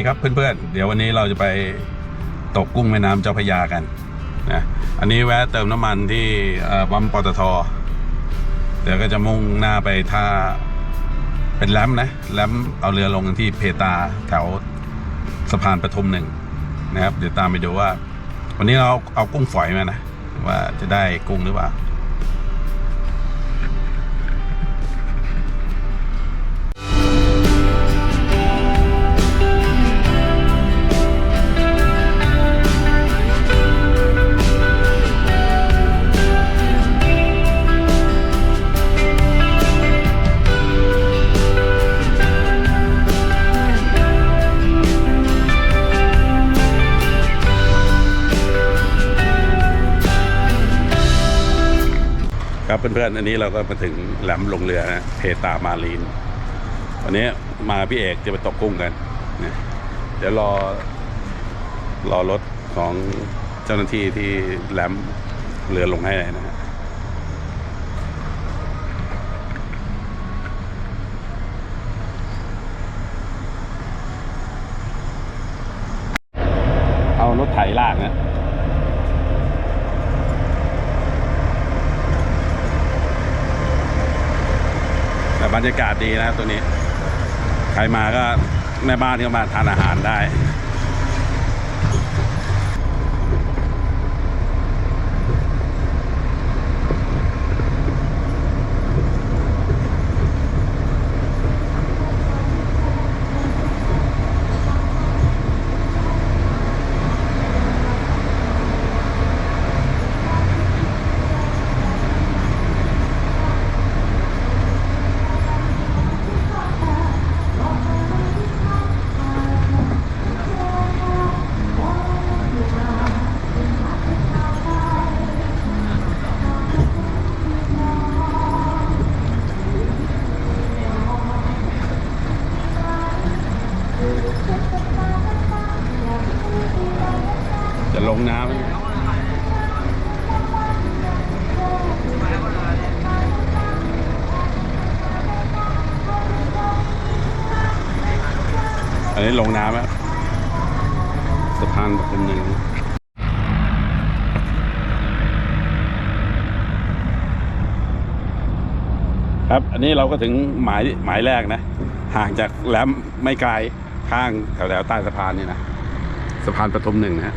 ดีครับเพื่อนๆ เดี๋ยววันนี้เราจะไปตกกุ้งแม่น้ำเจ้าพยากันนะอันนี้แวะเติมน้ำมันที่ปั๊มปตทเดี๋ยวก็จะมุ่งหน้าไปท่าเป็นแรมนะแรมเอาเรือลงที่เพตาแถวสะพานปทุมหนึ่งนะครับ เดี๋ยวตามไปดูว่า วันนี้เราเอาเอากุ้งฝอยมานะ ว่าจะได้กุ้งหรือเปล่า ครับเพื่อนๆอันนี้เราก็มาถึงแหลมลงเรือนะเพตามารีนวันนี้มาพี่เอกจะไปตกกุ้งกันนะเดี๋ยวรอรอรถของเจ้าหน้าที่ที่แหลมเรือลงให้นะฮะเอารถไถลากนะ แต่บ รรยากาศดีนะตัวนี้ ใครมาก็แม่บ้านก็มาทานอาหารได้ จะลงน้ำอันนี้ลงน้ำแล้วสะพานปทุมหนึ่งครับ อั นนี้เราก็ถึงหมายหมายแรกนะ ห่างจากแหลมไม่ไกลข้างแถวๆใต้สะพานนี่นะสะพานปทุมหนึ่งนะฮะ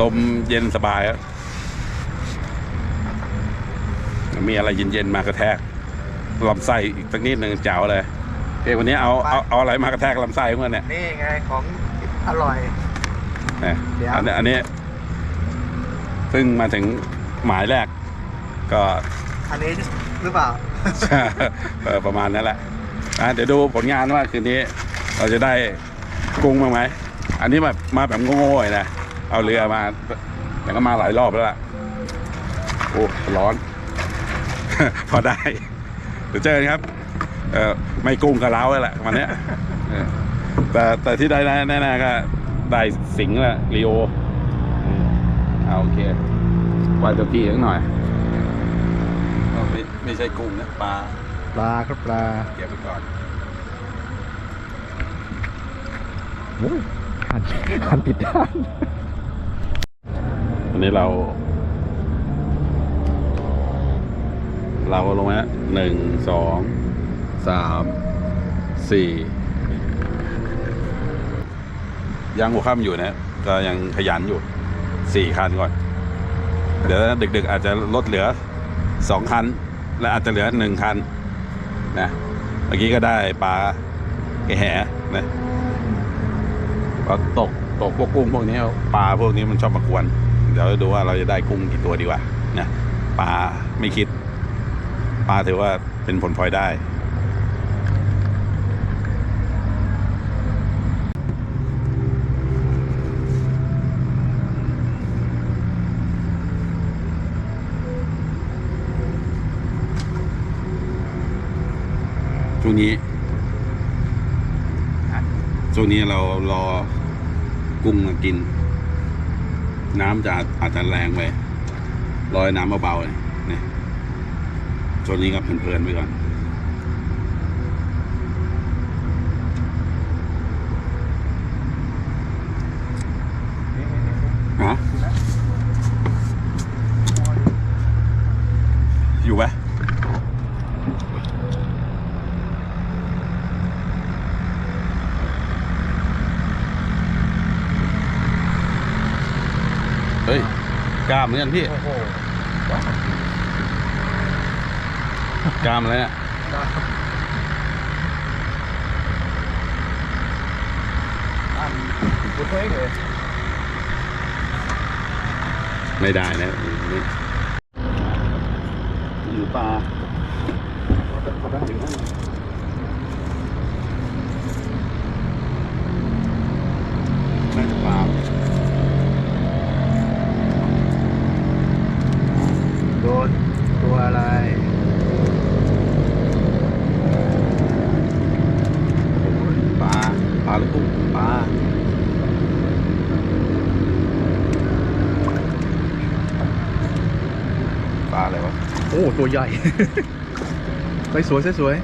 ลมเย็นสบายอะมีอะไรเย็นๆมากระแทกลำไส้อีกสักนิดหนึ่งเจ๋วเลยเอ้วันนี้เอาเอาเอาอะไรมากระแทกลำไส้ของมันเนี่ยนี่ไงของอร่อยเนี่ยเดี๋ยวอันนี้อันนี้ เพิ่งมาถึงหมายแรก ก็อันนี้หรือเปล่า เออประมาณนั้นแหละอะเดี๋ยวดูผลงานว่าคืนนี้ เราจะได้กุ้งบ้างไหม อันนี้แบบมาแบบโง่ๆนะ เอาเรือมาแต่ก็มาหลายรอบแล้วล่ะ โอ้ร้อน พอได้ เดี๋ยวเจอกันครับ เออไม่กุ้งกับเล้าแล้วแหละวันเนี้ยเออแต่แต่ที่ได้แน่ๆก็ได้สิงห์ละลีโออืม เอาโอเคว่าเจ้าที่สักหน่อยไม่ไม่ใช่กุ้งนะปลาปลาครับปลาเก็บไปก่อนหันหันปิดด้านวันนี้เรา เราลงมาหนึ่งสองสามสี่ยังหัวค่ำอยู่นะก็ยังขยันอยู่ สี่คันก่อน เดี๋ยวดึกๆอาจจะลดเหลือสองคัน และอาจจะเหลือหนึ่งคันนะเมื่อกี้ก็ได้ปลาแกแหนะก็ตกตกพวกกุ้งพวกนี้ปลาพวกนี้มันชอบมากวน เดี๋ยวดูว่าเราจะได้กุ้งกี่ตัวดีกว่านะปลาไม่คิด ปลาถือว่าเป็นผลพลอยได้ ช่วงนี้ช่วงนี้เรารอกุ้งมากิน น้ำจะอาจจะแรงไปรอยน้ำเบาๆเลยเนี่ยช่วงนี้ก็เพลินๆไปก่อน กล้ามเหมือนกันพี่ โอ้โหกล้ามอะไรเนี่ยบุฟเฟ่เลยไม่ได้นะนี่อยู่ปลาน่าจะปลา โดนตัวอะไร ปลาปลาหรือกุ้งปลาปลาอะไรวะ โอ้ตัวใหญ่ ไปสวยสวยสวย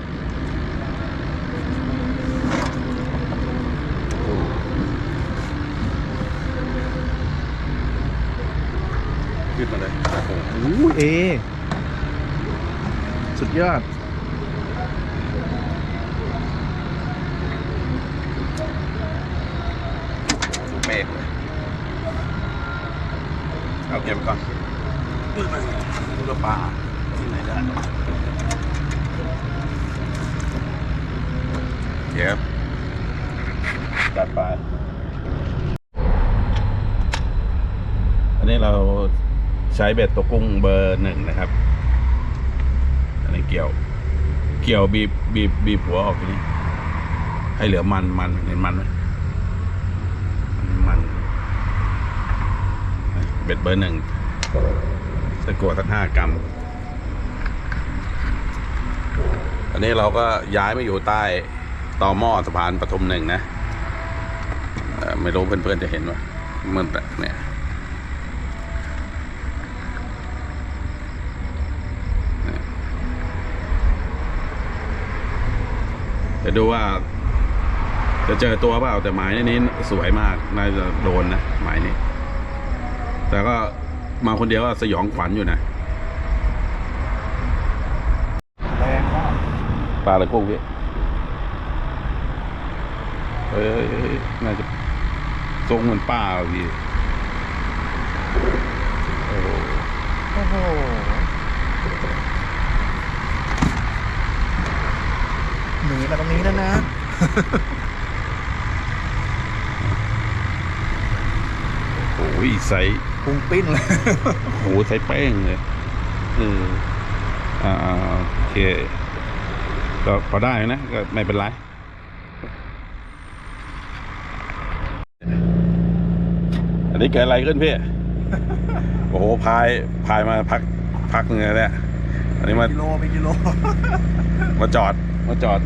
ขึ้นมาเลยโอ้โหอู้เอ สุดยอด เมฆเลยเอาเก็บไว้ก่อนดูมันดูตัวปลา ที่ไหนได้เก็บจัดไปอันนี้เราใช้เบ็ดตัวกุ้งเบอร์หนึ่งนะครับ อันนี้เกี่ยว เกี่ยวบีบบีบบีบหัวออกทีนี้ ให้เหลือมันมันเห็นมันไหมมันเบ็ดเบอร์หนึ่งตะกัวสักห้ากรัม อันนี้เราก็ย้ายมาอยู่ใต้ต่อหม้อสะพานปทุมหนึ่งนะไม่รู้เพื่อนๆจะเห็นว่ามันแต่เนี่ยจะดูว่า จะเจอตัวเปล่าแต่หมายนี้สวยมากน่าจะโดนนะหมายนี้ แต่ก็มาคนเดียวก็สยองขวัญอยู่นะ แรงมาก ปลาอะไรกุ้งพี่เอ้ยน่าจะทรงเหมือนป้าว่ะพี่โอ้โหโอ้โหหนีมาตรงนี้แล้วนะโอ้ยไซส์พุงปิ้นเลยโอ้โหไซส์แป้งเลยเอออ่าโอเค ก็พอได้นะก็ไม่เป็นไรอันนี้เกิดอะไรขึ้นพี่ โอ้โห พาย พายมาพัก พักหนึงแล้วเนี่ย อันนี้มากิโลไปกิโล มาจอด มาจอด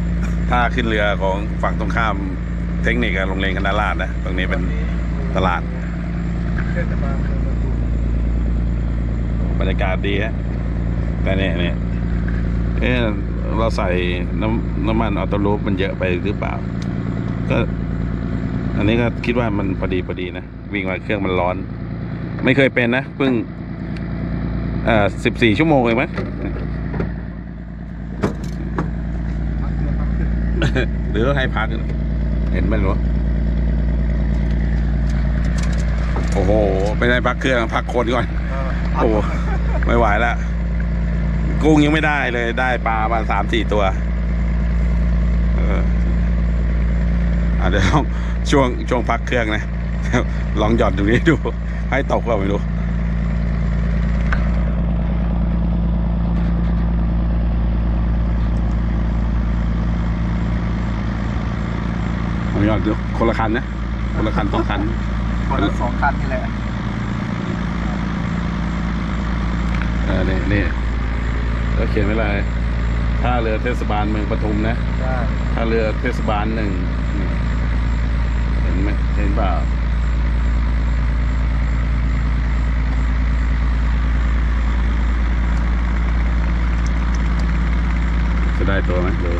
ท่าขึ้นเรือของฝั่งตรงข้ามเทคนิคกับโรงเรียนคณะราษฎรนะ ตรงนี้เป็นตลาดเทศบาลเมืองปทุมบรรยากาศดีฮะ แต่เนี่ยเนี่ยเอะ เราใส่น้ำน้ำมันออโต้ลูปมันเยอะไปหรือเปล่า ก็ อันนี้ก็คิดว่ามันพอดีพอดีนะ วิ่งมาเครื่องมันร้อน ไม่เคยเป็นนะเพิ่งเอ่อสิบสี่ชั่วโมงเองมั้งหรือให้พัก เห็นไหมหรือโอ้โหไม่ได้พักเครื่องพักคนก่อน โอ้โหไม่ไหวแล้ว กุ้งยังไม่ได้เลยได้ปลามาสามสี่ตัว เอออะเดี๋ยวลองช่วงช่วงพักเครื่องนะ ลองหย่อนตรงนี้ดู ให้ตกก็ไม่รู้ผมหย่อนดูคนละคันนะ คนละคันสองคัน คนละสองคันนี่แหละ เออนี่นี่ ก็เขียนไว้เลยท่าเรือเทศบาลเมืองปทุมนะใช่ท่าเรือเทศบาลหนึ่งนี่เห็นไหมเห็นเปล่าจะได้ตัวไหมดู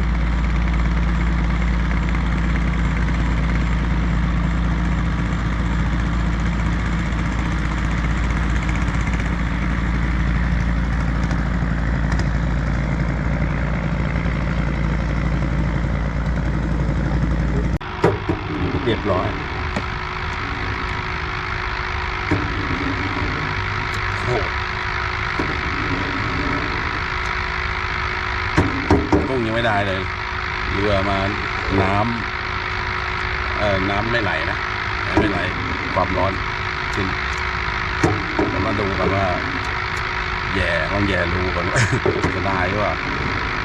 เรียบร้อย ค ไม่ได้เลย เรือมาน้ำเอ่อน้ำไม่ไหลนะ ไม่ไหลความร้อนขึ้นเรามาดูกันว่า แย่ลองแย่รูกันจะได้หรือเปล่า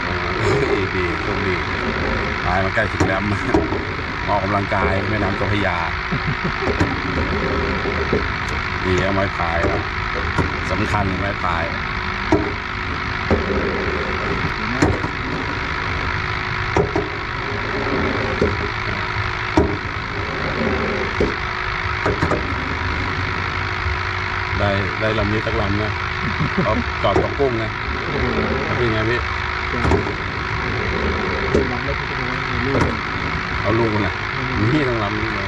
โอ้ดีโชคดีพายมาใกล้ถึงแล้วมาออกกำลังกายแม่น้ำเจ้าพระยาดีเอาไม้พายครับสำคัญไม้พาย ได้ได้ลำนี้สักลำนะเอาจอดกับกุ้งนะเป็นไงพี่ลำเล็กจะมีลูกเอาลูกนะนี่ทั้งลำนี่เลย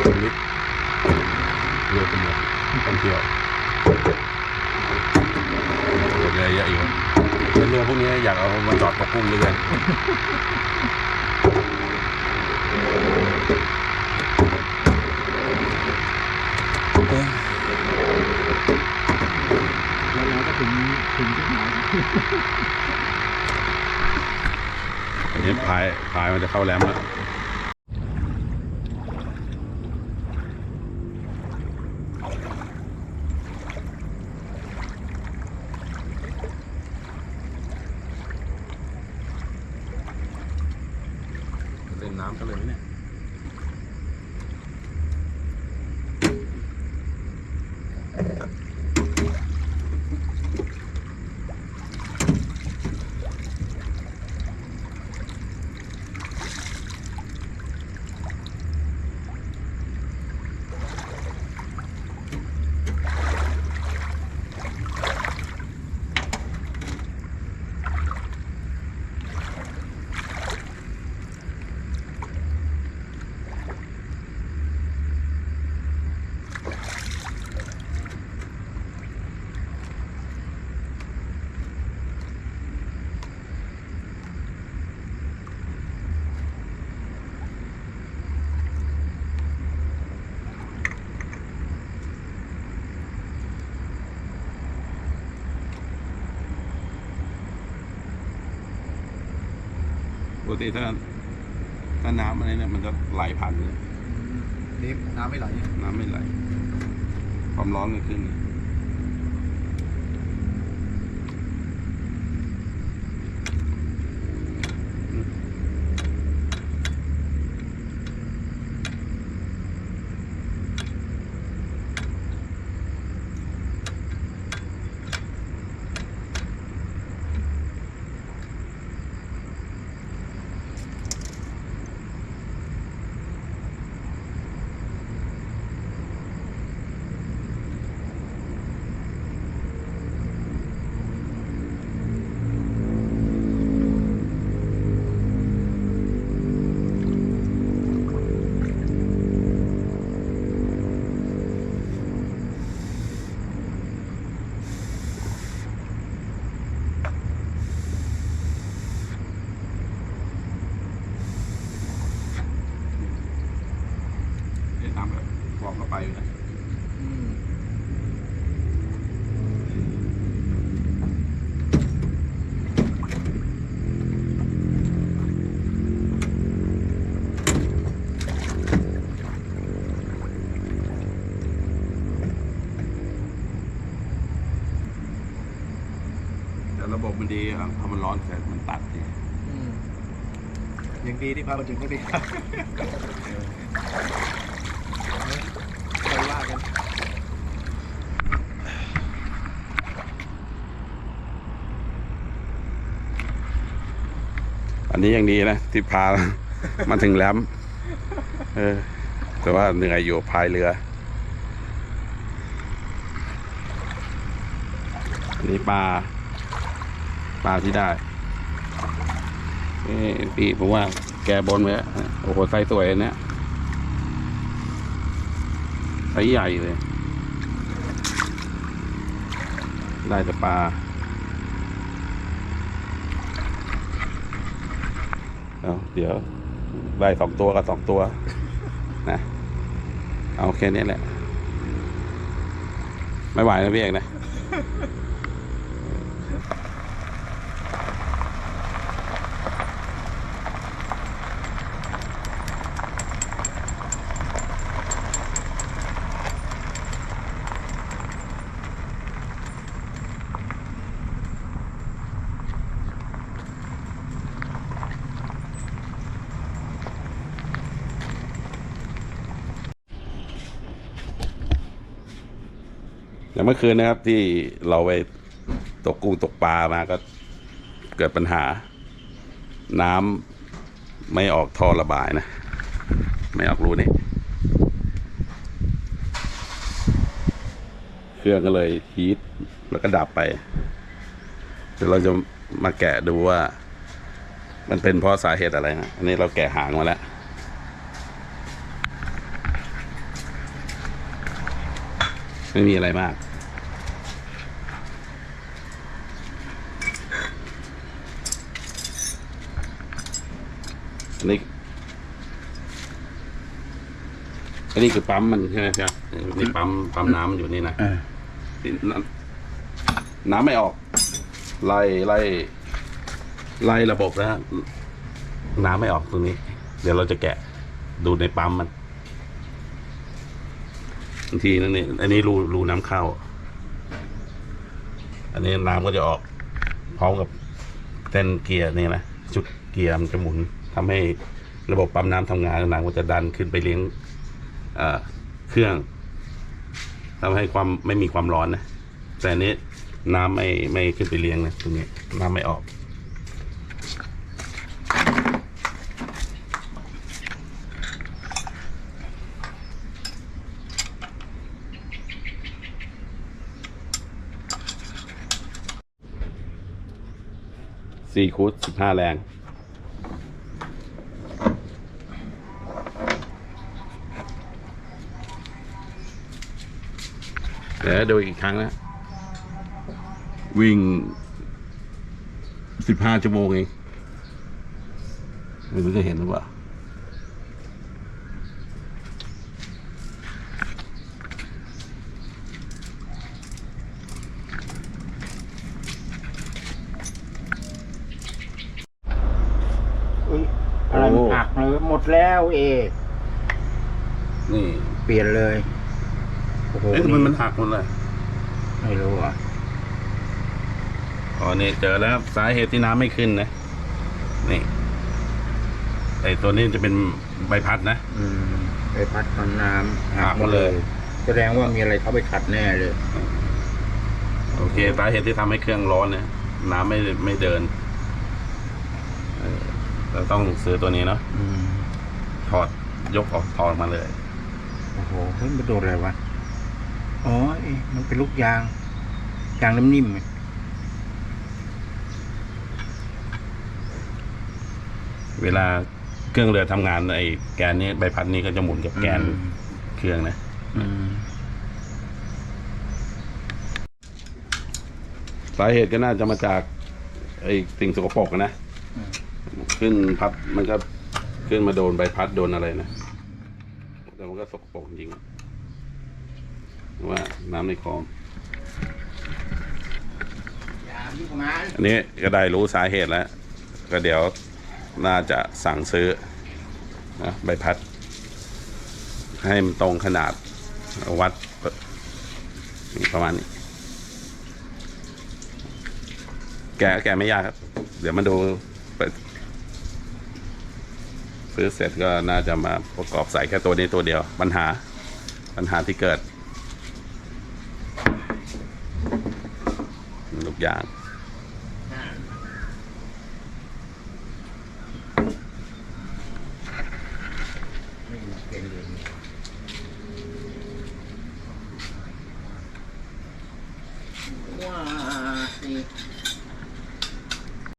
เอาหัวเข้าทัวริสทัวริสเรือเป็นหมดท่องเที่ยวเรือเยอะอยู่เรือพวกนี้อยากเอามาจอดกับกุ้งเลยแล้วเราก็ถึงถึงที่หมายอันนี้พายพายมันจะเข้าแหลมแล้ว กติถ้าถ้าน้ำอะไรเนี่ยมันจะไหลผ่านเลยนี่น้ำไม่ไหล น้ำไม่ไหล ความร้อนก็ขึ้นเดี๋ยวน้ำแบบฟองเข้าไปอยู่นะ แต่ระบบมันดีอะพอมันร้อนเสร็จมันตัดที ยังดีที่พามาถึงก็ดีไปว่ากันอันนี้ยังดีนะ ที่พามาถึงแหลมเออ แต่ว่าเหนื่อยอยู่พายเรือ อันนี้ปลาปลาที่ได้เอ้ปีผมว่า กบนไว้โอ้โหไซส์สวยเนี่ยไซส์ใหญ่เลย ได้แต่ปลาเอาเดี๋ยว ได้สองตัวก็สองตัว นะ เอาแค่นี้แหละ ไม่ไหวนะพี่เอกนะ มื่อคืนนะครับที่เราไปตกกุ้งตกปลามาก็เกิดปัญหา น้ำไม่ออกท่อระบายนะ ไม่ออกรูนี่เครื่องก็เลยฮีทแล้วก็ดับไปเดี๋ยวเราจะมาแกะดูว่า มันเป็นเพราะสาเหตุอะไรนะ อันนี้เราแกะหางมาแล้วไม่มีอะไรมาก อันนี้คือปั๊มมันใช่ไหมครับนี่ปั๊มปั๊มน้ำอยู่นี่นะอ่านี่น้ำน้ำไม่ออก ไล่ไล่ไล่ระบบแล้วน้ำไม่ออกตรงนี้ เดี๋ยวเราจะแกะดูในปั๊มมันบางทีนั่นนี่อันนี้รูรูน้ำเข้า อันนี้น้ำก็จะออกพร้อมกับเส้นเกียร์นี่นะจุดเกียร์มันจะหมุนทำให้ระบบปั๊มน้ำทำงานน้ำก็จะดันขึ้นไปเลี้ยง เครื่องทำให้ความไม่มีความร้อนนะ แต่นนี้น้ำไม่ไม่ขึ้นไปเลี้ยงนะตรงนี้น้ำไม่ออก สี่คูดสิบห้าแรง เดี๋ยวดูอีกครั้งนะ วิ่งสิบห้าชั่วโมงเองไม่รู้จะเห็นหรือเปล่าอุ๊ยอะไรมันหักเลยหมดแล้วเอกนี่ เปลี่ยนเลย โอ้โหเอ๊ะทำไมมันหักหมดเลยไม่รู้อะอ๋อนี่เจอแล้วสาเหตุที่น้ำไม่ขึ้นนะ นี่ไอตัวนี้จะเป็นใบพัดนะ อืมไปพัดพันน้ำหักหมดเลย แสดงว่ามีอะไรเข้าไปขัดแน่เลย โอเคสาเหตุที่ทำให้เครื่องร้อนเนี่ยน้ำไม่ไม่เดินเออเราต้องซื้อตัวนี้เนาะอืมถอดยกออกถอดมาเลย โอ้โหเฮ้ยมันโดนอะไรวะ อ๋อเอ๊ะมันเป็นลูกยาง ยางนิ่มๆเวลาเครื่องเรือทำงานไอ้แกนนี้ใบพัดนี้ก็จะหมุนกับแกนอืมเครื่องนะอืมสาเหตุก็น่าจะมาจาก ไอ้สิ่งสกปรกอะนะ ขึ้นพัดมันก็ขึ้นมาโดนใบพัดโดนอะไรนะ แต่มันก็สกปรกจริง ว่าน้ำในคลองยางที่ประมาณอันนี้ก็ได้รู้สาเหตุแล้ว ก็เดี๋ยวน่าจะสั่งซื้อนะใบพัด ให้มันตรงขนาดวัดประมาณนี้ แกะแกะไม่ยากครับ เดี๋ยวมาดูไปซื้อเสร็จก็น่าจะมาประกอบใส่แค่ตัวนี้ตัวเดียว ปัญหาปัญหาที่เกิด ลูกยาง